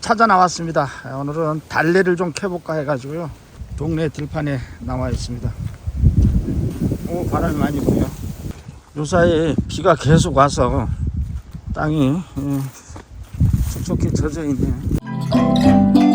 찾아 나왔습니다. 오늘은 달래를 좀 캐볼까 해가지고요. 동네 들판에 나와 있습니다. 오 바람이 많이 불어요. 요사이에 비가 계속 와서 땅이 예, 촉촉히 젖어 있네.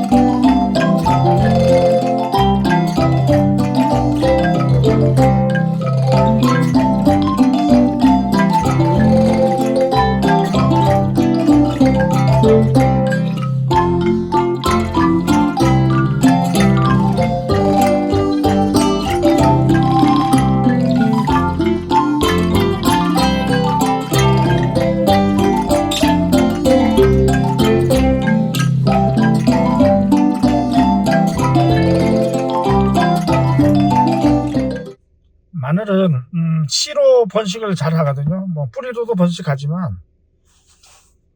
마늘은 음, 씨로 번식을 잘 하거든요. 뭐 뿌리로도 번식하지만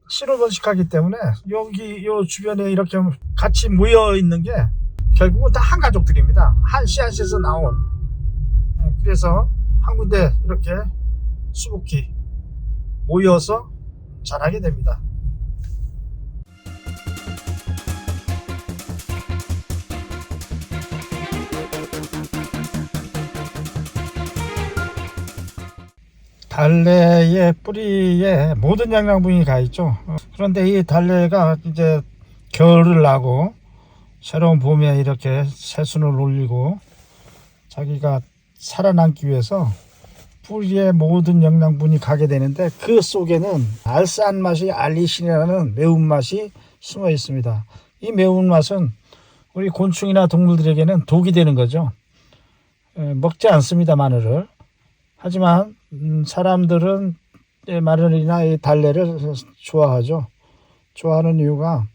씨로 번식하기 때문에 여기 요 주변에 이렇게 같이 모여 있는 게 결국은 다 한 가족들입니다. 한 씨앗에서 나온. 음, 그래서 한 군데 이렇게 수북히 모여서 자라게 됩니다. 달래의 뿌리에 모든 영양분이 가 있죠. 어, 그런데 이 달래가 이제 겨울을 나고 새로운 봄에 이렇게 새순을 올리고 자기가 살아남기 위해서 뿌리에 모든 영양분이 가게 되는데 그 속에는 알싸한 맛이 알리신이라는 매운맛이 숨어 있습니다. 이 매운맛은 우리 곤충이나 동물들에게는 독이 되는 거죠. 에, 먹지 않습니다, 마늘을. 하지만 음, 사람들은 이 마늘이나 이 달래를 좋아하죠. 좋아하는 이유가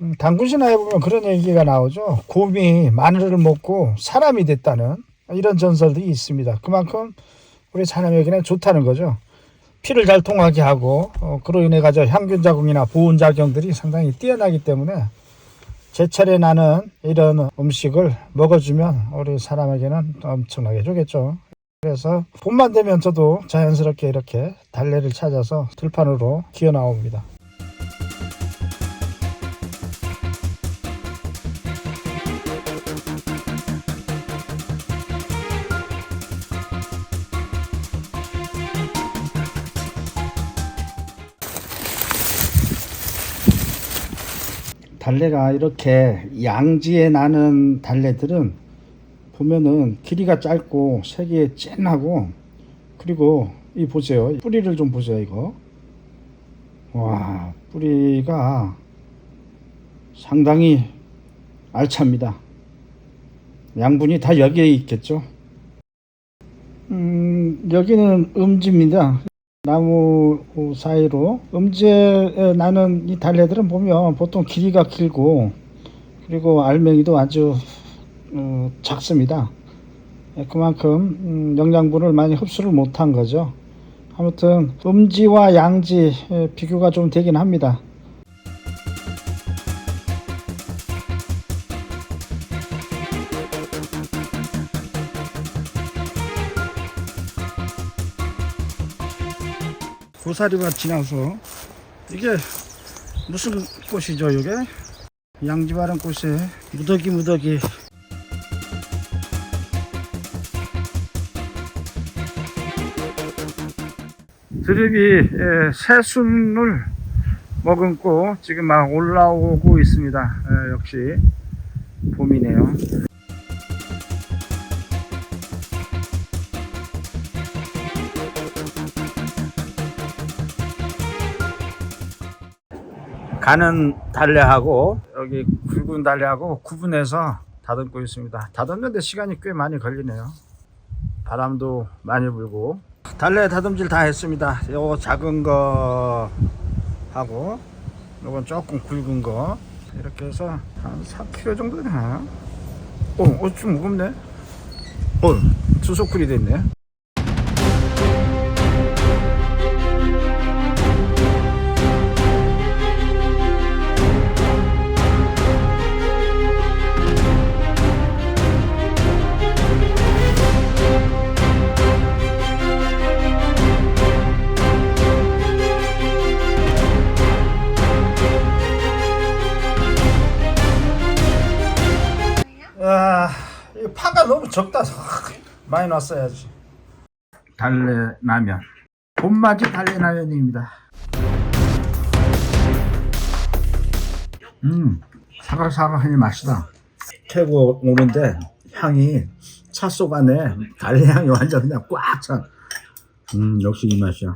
음, 당군 신화에 보면 그런 얘기가 나오죠. 곰이 마늘을 먹고 사람이 됐다는 이런 전설들이 있습니다. 그만큼 우리 사람에게는 좋다는 거죠. 피를 잘 통하게 하고 어, 그로 인해 가지고 향균 작용이나 보온 작용들이 상당히 뛰어나기 때문에 제철에 나는 이런 음식을 먹어주면 우리 사람에게는 엄청나게 좋겠죠. 그래서 봄만 되면 저도 자연스럽게 이렇게 달래를 찾아서 들판으로 기어 나옵니다. 달래가 이렇게 양지에 나는 달래들은 보면은 길이가 짧고 색이 쨍하고 그리고 이 보세요. 뿌리를 좀 보세요 이거. 와 뿌리가 상당히 알찹니다. 양분이 다 여기에 있겠죠? 음 여기는 음지입니다. 나무 사이로. 음지에 나는 이 달래들은 보면 보통 길이가 길고 그리고 알맹이도 아주 어, 작습니다. 예, 그만큼 음, 영양분을 많이 흡수를 못한 거죠. 아무튼 음지와 양지 예, 비교가 좀 되긴 합니다. 고사리가 지나서 이게 무슨 꽃이죠 이게? 양지바람 꽃에 무더기 무더기 드립이 예, 새순을 머금고 지금 막 올라오고 있습니다. 예, 역시 봄이네요. 가는 달래하고 여기 굵은 달래하고 구분해서 다듬고 있습니다. 다듬는데 시간이 꽤 많이 걸리네요. 바람도 많이 불고 달래 다듬질 다 했습니다. 요거 작은 거 하고 요건 조금 굵은 거 이렇게 해서 한 4kg 정도 되나? 어, 어, 좀 무겁네. 어, 두 소쿠리 됐네. 적다 많이 놨어야지. 달래 라면. 봄맞이 달래 라면입니다. 음 사각사각하니 맛있다. 캐고 오는데 향이 차 속 안에 달래 향이 완전 그냥 꽉 차. 음 역시 이 맛이야